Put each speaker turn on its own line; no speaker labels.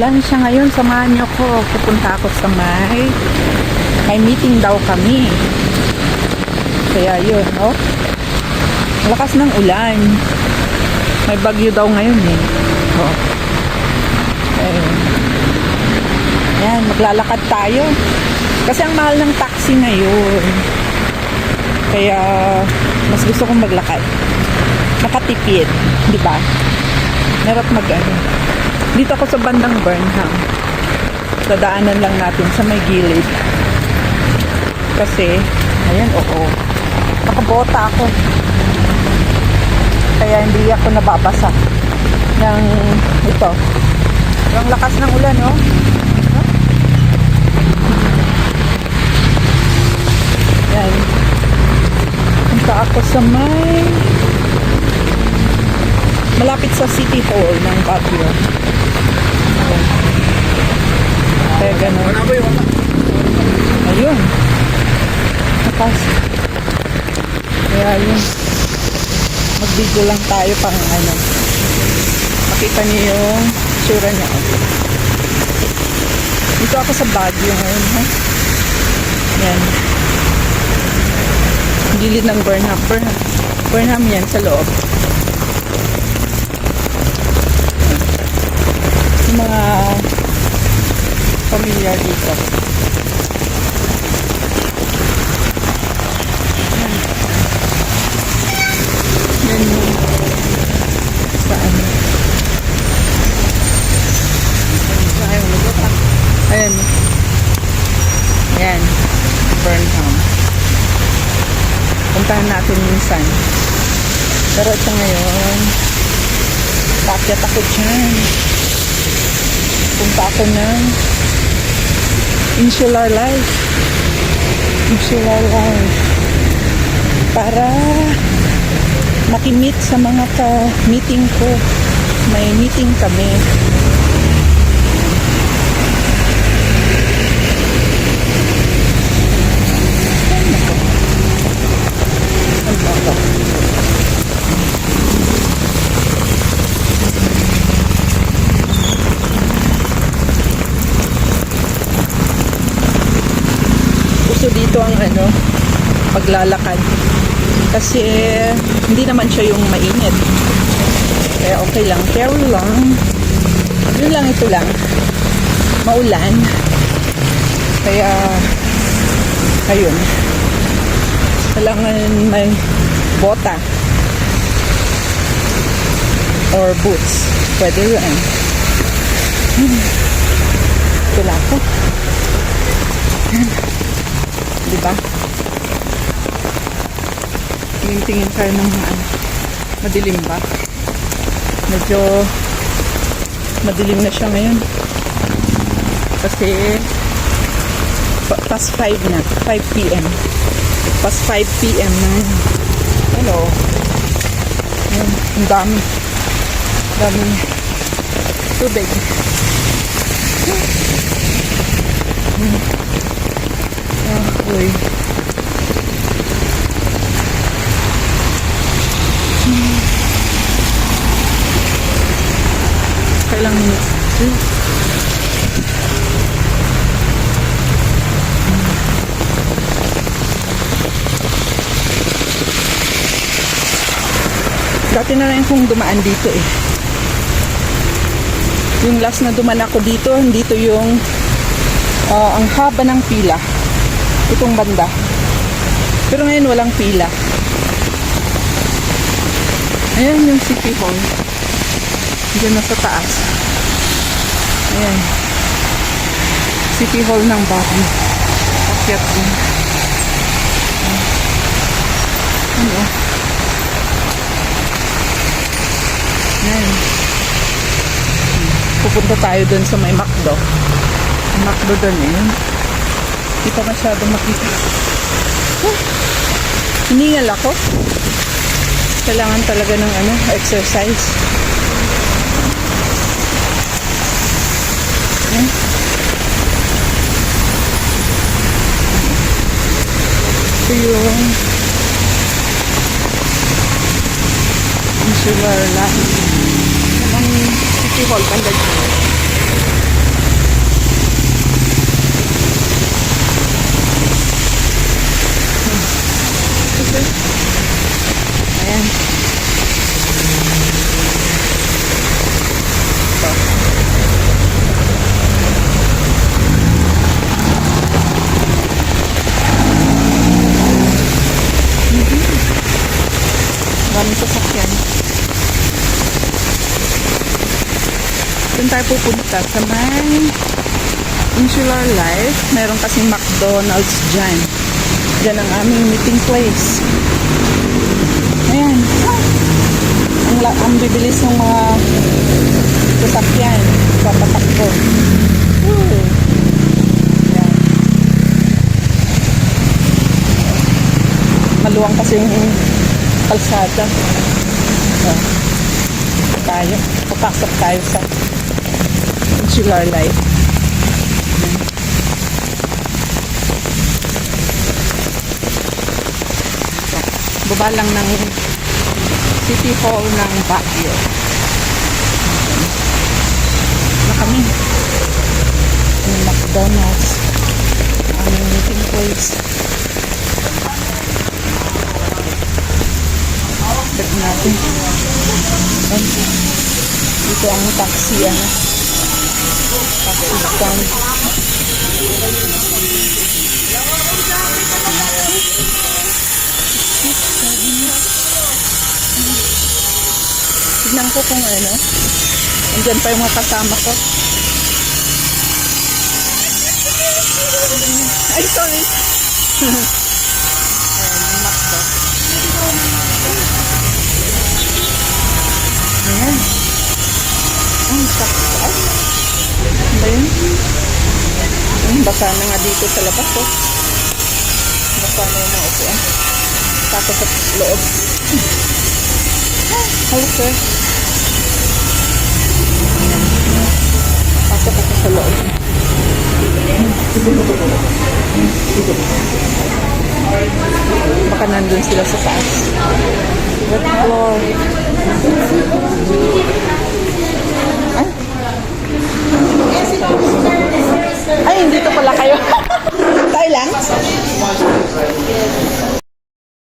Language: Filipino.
Maulan siya ngayon. Samahan niyo ko. Pupunta ako sa may... May meeting daw kami. Kaya yun, oh. Lakas ng ulan. May bagyo daw ngayon eh. Oh. Ayun. Ayan, maglalakad tayo. Kasi ang mahal ng taxi ngayon. Kaya mas gusto kong maglakad. Nakatipid, di ba? Narap mag ano. Dito ako sa bandang Burnham. Dadaanan lang natin sa may gilid. Kasi, ayan, oo. Nakabota ako. Kaya hindi ako nababasa ng ito. Ang lakas ng ulan. No? Yan. Punta ako sa may malapit sa City Hall ng Baguio. Kaya ganun. Ayun. Lakas. Kaya yun. Mag-video lang tayo pang ano. Makita niyo yung tsura niya. Dito ako sa Baguio ngayon, ha? Yan. Gilid ng Burnham. Burnham, Burnham yan sa loob. Mga pamilya dito. Yan saan. Ayan. Ayan. Ayan. Burnham. Puntahan natin minsan. Pero ito ngayon, pakyat ako dyan. Punta ako ng insular life. Insular life. Para makimit sa mga ka-meeting ko. May meeting kami. Ano ba ito? Ang ano, paglalakad. Kasi hindi naman siya yung mainit. Kaya okay lang. Carry lang. Yun lang ito lang. Maulan. Kaya ayun. Kailangan may bota or boots. Pwede yun. Hmm. Wala ko. Di ba? Tingin-tingin tayo ng ano. Madilim ba? Medyo madilim na siya ngayon. Kasi pa- past 5 na. 5 p.m. Past 5 p.m. na yun. Hello. Ayan, ang dami. Dami tubig. Ah, uy. Kailang minutes? Hmm. Dati na rin kong dumaan dito eh. Yung last na duman ako dito, dito yung ah, ang haba ng pila. Itong banda. Pero ngayon walang pila. Ayan yung City Hall. Diyan na sa taas. Ayan. City Hall ng Baguio. Akyat din. Ano? Ayan. Pupunta tayo dun sa may McDo. May McDo dun eh. Hindi pa masyado makita. Huh. Hiningal ako. Kailangan talaga ng ano, exercise. Ayan. Ito yung insular life. Ang city hall, banda dyan. dun. Ayan. Mhm. Ito. Maraming sasakyan. Doon tayo pupunta sa may Insular Life. Meron kasing McDonald's dyan. Dyan ang aming meeting place. Ayan. Ang, ang bibilis ng mga sasakyan. Papatakbo. Woo. Ayan. Maluwang kasi yung kalsada. So, tayo. Papasok tayo sa Insular Life. Baba lang ng City Hall ng Baguio. Na kami. Yung McDonald's. Ang meeting place. Check natin. Ayan. Dito ang taxi, ano. Taxi stand. Tignan ko kung ano. Andyan pa yung mga kasama ko. Ay, sorry. Ayan, McDo. Ayan. Ang. Ay. Ano ba yun? Ang basa na nga dito sa labas, oh. Basa na yung mga upuan. Tapos sa loob. Hello, sir. Pasok ako sa loob. Baka nandun sila sa taas. What floor? Ah? Ay, dito pala kayo. Tayo Thailand?